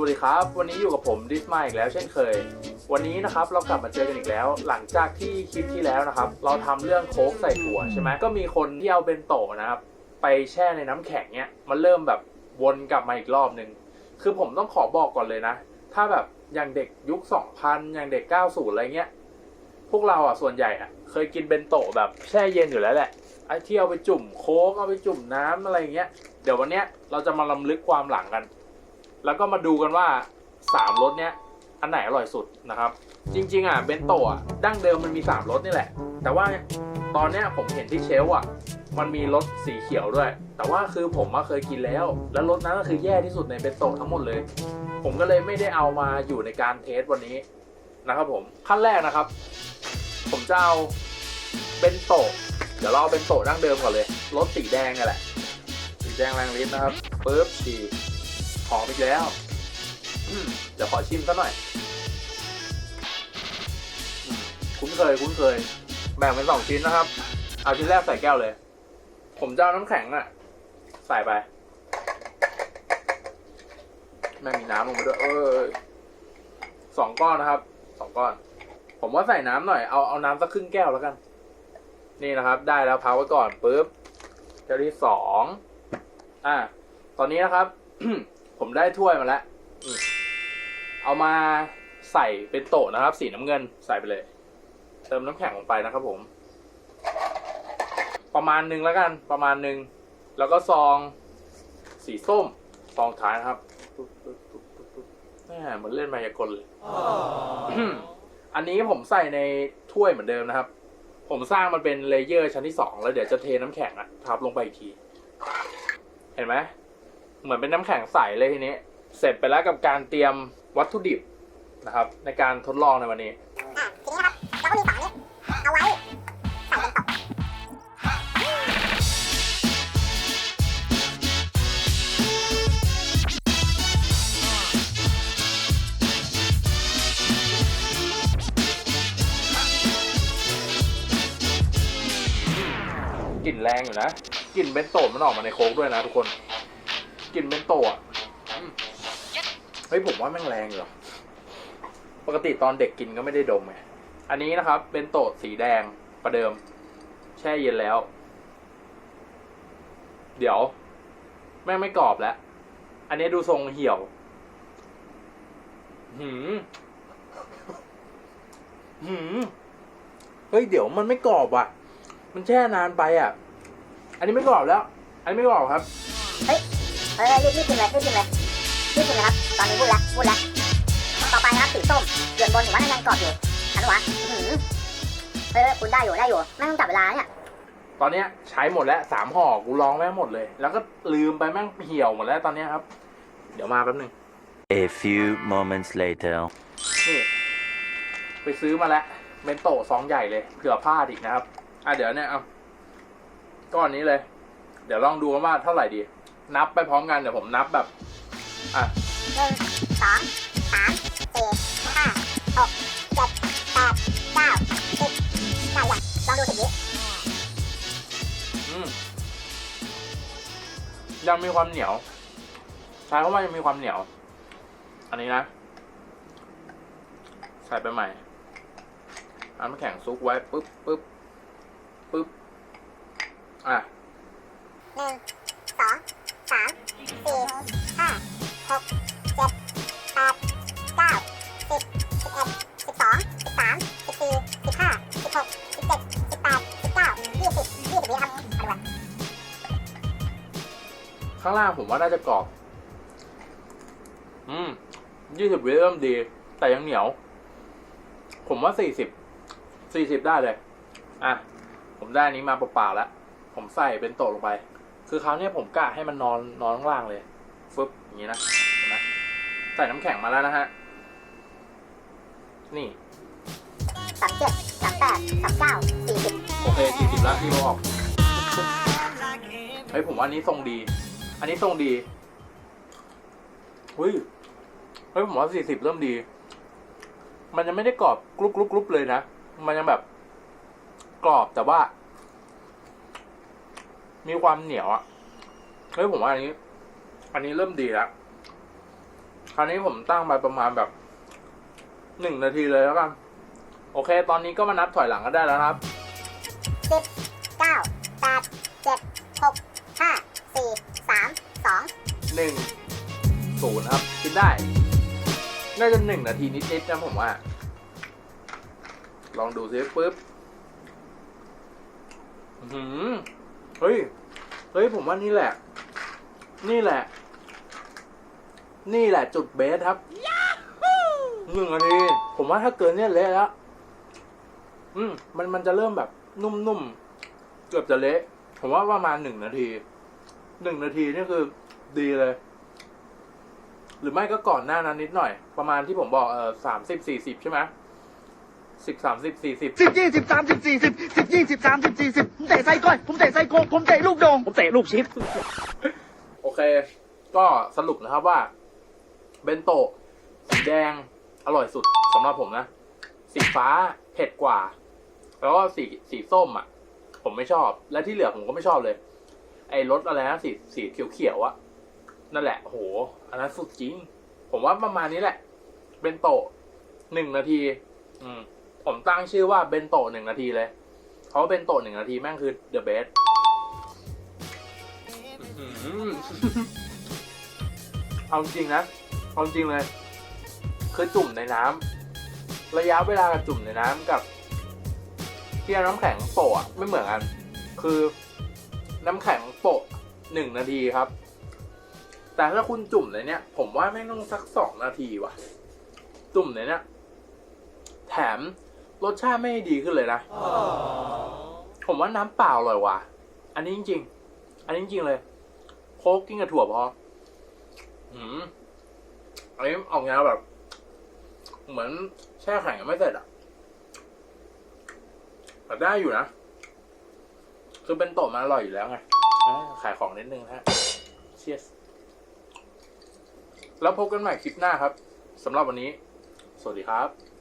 วัสดีครับ วันนี้อยู่กับผมดิสมาอีกแล้วเช่นเคย วันนี้นะครับเรากลับมาเจอกันอีกแล้ว หลังจากที่คลิปที่แล้วนะครับ เราทำเรื่องโค้กใส่ถั่วใช่ไหมก็มีคนที่เอาเบนโตะนะครับ ไปแช่ในน้ำแข็งเนี้ยมันเริ่มแบบวนกลับมาอีกรอบหนึ่งคือผมต้องขอบอกก่อนเลยนะ ถ้าแบบอย่างเด็กยุค 2000 อย่างเด็ก 90 อะไรเงี้ยพวกเราอะส่วนใหญ่อะเคยกินเบนโตะแบบแช่เย็นอยู่แล้วแหละไอ้ที่เอาไปจุ่มโค้กเอาไปจุ่มน้ำอะไรเงี้ยเดี๋ยววันเนี้ยเราจะมาลำลึกความหลังกัน แล้วก็มาดูกันว่าสามรสเนี้ยอันไหนอร่อยสุดนะครับ จริง ๆ อะเบนโตะดั้งเดิมมันมีสามรสนี่แหละ แต่ว่าตอนเนี้ยผมเห็นที่เชล์อะ มันมีรสสีเขียวด้วย แต่ว่าคือผมมาเคยกินแล้ว แล้วรสนั้นก็คือแย่ที่สุดในเบนโตะทั้งหมดเลย ผมก็เลยไม่ได้เอามาอยู่ในการเทสวันนี้นะครับผมขั้นแรกนะครับ ผมจะเอาเบนโตะเดี๋ยวเราเอาเบนโตะดั้งเดิมก่อนเลยรสสีแดงนี่แหละสีแดงแรงลิ้นนะครับปึ๊บฉี หอมอีกแล้ว อืมเดี๋ยวขอชิมสักหน่อยอคุ้นเคยคุ้นเคย แบ่งเป็นสองชิ้นนะครับ เอาชิ้นแรกใส่แก้วเลย ผมจะเอาน้ำแข็งอะใส่ไปแม่มีน้ำลงไปด้วย เออสองก้อนนะครับสองก้อน ผมว่าใส่น้ำหน่อยเอาเอาน้ำสักครึ่งแก้วแล้วกัน นี่นะครับ ได้แล้วพักไว้ก่อนปุ๊บแก้วที่สองอ่า ตอนนี้นะครับ ผมได้ถ้วยมาแล้วนี่เอามาใส่เป็นโตะนะครับ สีน้ำเงินใส่ไปเลย เติมน้ำแข็งลงไปนะครับผม ประมาณหนึ่งแล้วกันประมาณหนึ่งแล้วก็ซองสีส้มซองท้ายนะครับปุ๊บปุ๊บปุ๊บปุ๊บปุ๊บแหมเหมือนเล่นมายากลเลยอันนี้ผมใส่ในถ้วยเหมือนเดิมนะครับ ผมสร้างมันเป็นเลเยอร์ชั้นที่สองแล้วเดี๋ยวจะเทน้ำแข็งอะทับลงไปอีกที เห็นไหม เหมือนเป็นน้ำแข็งใสเลยทีนี้ เสร็จไปแล้วกับการเตรียมวัตถุดิบนะครับ ในการทดลองในวันนี้อะทีนี้นะครับเราก็มีฝานี้เอาไว้ใส่เป็นตกกลิ่นแรงอยู่นะกลิ่นเบนโตะมันออกมาในโค้กด้วยนะทุกคน กลิ่นเบนโตะอะอืมเฮ้ยผมว่าแม่งแรงอยู่หรอปกติตอนเด็กกินก็ไม่ได้ดมไงอันนี้นะครับเบนโตะสีแดงประเดิม แช่เย็นแล้ว เดี๋ยว แม่งไม่กรอบแล้ว อันนี้ดูทรงเหี่ยว หืมหืมเฮ้ยเดี๋ยวมันไม่กรอบว่ะ มันแช่นานไปอะ อันนี้ไม่กรอบแล้ว อันนี้ไม่กรอบครับเฮ้ย รีบรีบกินเลยรีบกินเลยรีบกินเลยครับ ตอนนี้พูดแล้วพูดแล้วต่อไปนะครับสีส้มเดือนบนถือว่ายังกรอบอยู่อันวะอื้อหือเฮ้ยคุณได้อยู่ได้อยู่ ไม่ต้องจับเวลาเนี่ย ตอนเนี้ยใช้หมดแล้วสามห่อกูลองแม่งหมดเลย แล้วก็ลืมไปแม่งเหี่ยวหมดแล้วตอนเนี้ยครับ เดี๋ยวมาแป๊บหนึง A few moments later. นี่ไปซื้อมาแล้วเบนโตะซองใหญ่เลยเผื่อพลาดอีกนะครับ อะเดี๋ยวเนี่ยเอาก้อนนี้เลย เดี๋ยวลองดูว่าเท่าไหร่ดี นับไปพร้อมกันเดี๋ยวผมนับแบบ อะหนึ่งสองสามสี่ห้าหกเจ็ดแปดเก้าสิบได้ยังลองดูสิบวิอืมยังมีความเหนียวใช้คำว่ายังมีความเหนียว อันนี้นะใส่ไปใหม่เอาน้ำแข็งซุกไว้ปุ๊บปุ๊บปุ๊บอะหนึ่งสอง ข้างล่างผมว่าน่าจะกรอบ อืมยี่สิบวิเริ่มดี แต่ยังเหนียว ผมว่าสี่สิบ สี่สิบได้เลย อะ ผมได้อันนี้มาเปล่าๆแล้ว ผมใส่เป็นโตะลงไป คือคราวเนี้ยผมกะให้มันนอนนอนข้างล่างเลย ฟึบอย่างนี้นะเห็นไหมใส่น้ำแข็งมาแล้วนะฮะ นี่สามเจ็ดสามแปดสามเก้าสี่สิบโอเคสี่สิบแล้วที่เขาออกเฮ้ยผมว่าอันนี้ทรงดี อันนี้ทรงดีเฮ้ยเฮ้ยผมว่าสี่สิบเริ่มดี มันยังไม่ได้กรอบกรุบกรุบกรุบเลยนะ มันยังแบบกรอบแต่ว่า มีความเหนียวอะเฮ้ยผมว่าอันนี้ อันนี้เริ่มดีแล้ว คราวนี้ผมตั้งไปประมาณแบบหนึ่งนาทีเลยแล้วกัน โอเค ตอนนี้ก็มานับถอยหลังก็ได้แล้วนะครับสิบเก้า น่าจะหนึ่งนาทีนิดๆนะผมว่า ลองดูซิปุ๊บอื้อหือเฮ้ย เฮ้ย ผมว่านี่แหละ นี่แหละ นี่แหละจุดเบสครับหนึ่งนาที ผมว่าถ้าเกินเนี่ยเละแล้ว อืม มันมันจะเริ่มแบบ นุ่มๆ เกือบจะเละ ผมว่าประมาณหนึ่งนาที หนึ่งนาทีนี่คือดีเลย หรือไม่ก็ก่อนหน้านั้นนิดหน่อย ประมาณที่ผมบอกเออสามสิบสี่สิบใช่ไหมสิบสามสิบสี่สิบสิบยี่สิบสามสิบสี่สิบสิบยี่สิบสามสิบสี่สิบผมเตะไส้ก้อย ผมเตะไส้โคกผมเตะลูกโดงผมเตะลูกชิป โอเค ก็สรุปนะครับว่า เบนโตะสีแดงอร่อยสุดสำหรับผมนะ สีฟ้าเผ็ดกว่า แล้วก็สีสีส้มอะ ผมไม่ชอบ และที่เหลือผมก็ไม่ชอบเลย ไอ้รสอะไรนะสีสีเขียวเขียวๆอะ นั่นแหละโหอันนั้นสุดจริง ผมว่าประมาณนี้แหละ เบนโตะหนึ่งนาที อืม ผมตั้งชื่อว่าเบนโตะหนึ่งนาทีเลย เพราะเบนโตะหนึ่งนาทีแม่งคือ the best อื้อหือเอาจริงนะเอาจริงเลย คือจุ่มในน้ำระยะเวลาการจุ่มในน้ำกับที่น้ำแข็งโปะอะไม่เหมือนกัน คือน้ำแข็งโปะหนึ่งนาทีครับ แต่ถ้าคุณจุ่มในเนี้ยผมว่าไม่ต้องสักสองนาทีว่ะ จุ่มในเนี้ยแถมรสชาติไม่ดีขึ้นเลยนะ ผมว่าน้ำเปล่าอร่อยกว่าอันนี้จริง ๆ อันนี้จริงเลย โค้กกินกับถั่วพออืมอันนี้ออกแนวแบบ เหมือนแช่แข็งยังไม่เสร็จอะแต่ได้อยู่นะ คือเป็นโตะมันอร่อยอยู่แล้วไงขายของนิดนึงนะฮะเชียส แล้วพบกันใหม่คลิปหน้าครับสำหรับวันนี้ สวัสดีครับ